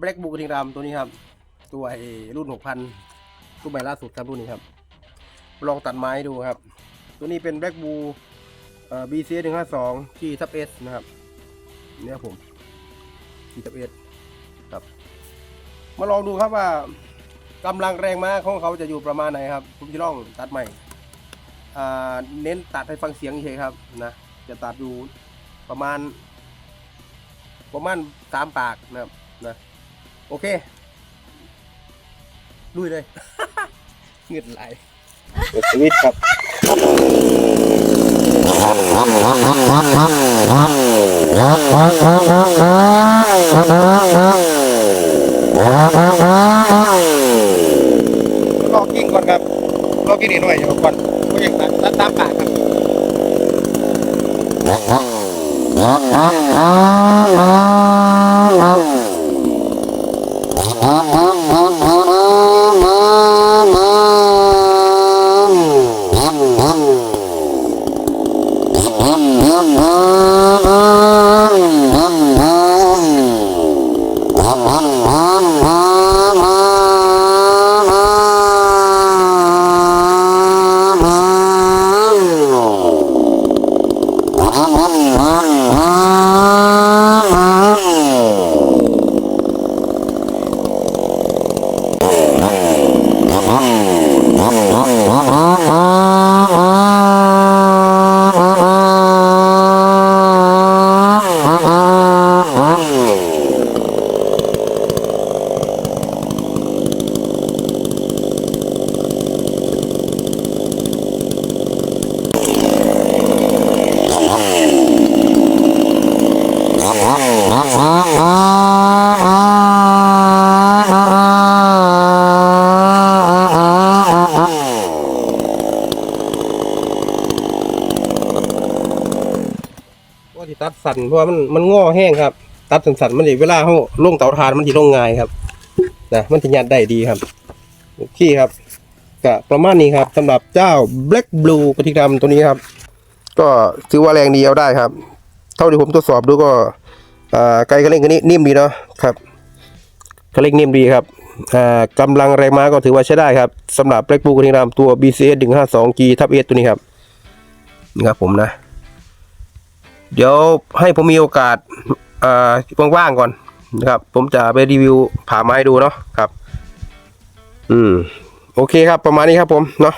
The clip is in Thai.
Black Bull กระทิงดำตัวนี้ครับ ตัวไอ้รุ่น6,000รุ่นใหม่ล่าสุดครับรุ่นนี้ครับ ลองตัดไม้ดูครับ ตัวนี้เป็น Black Bull เอ่อ BC 152 G ทับ S นะครับเนี่ยผม G ทับ S ครับ มาลองดูครับว่ากำลังแรงม้าของเขาจะอยู่ประมาณไหนครับผมจะลองตัดใหม่เน้นตัดให้ฟังเสียงเฉยครับนะจะตัดอยู่ประมาณ ประมาณสามปากนะครับนะโอเคลุยเลย เงืดไหลเปิดสวิตช์ครับรอกินก่อนครับรอกินนิดหน่อยเดี๋ยวก่อนก็ยังตัดตัดตามปากครับ ว่ ตัดสั่นเพราะว่ามันมันงอแห้งครับ ตัดสั่นมันสิเวลาเขาลงเตาถ่านมันสิลงง่ายครับนะมันสิยัดได้ดีครับโอเคครับก็ประมาณนี้ครับสำหรับเจ้า Black Blue กระทิงดำตัวนี้ครับ ก็ถือว่าแรงดีเอาได้ครับ เท่าที่ผมทดสอบดูก็อ่าไกลกระเล่งกันนี้นิ่มดีเนาะครับกระเล่งนิ่มดีครับอ่ากำลังแรงม้าก็ถือว่าใช้ได้ครับสำหรับ Black Blue กระทิงดำตัว BCS 152G ทับ S ตัวนี้ครับนี่ครับผมนะ เดี๋ยวให้ผมมีโอกาสอ่าว่างๆก่อนนะครับ ผมจะไปรีวิวผ่าไม้ดูเนาะครับ อืม โอเคครับประมาณนี้ครับผมเนาะ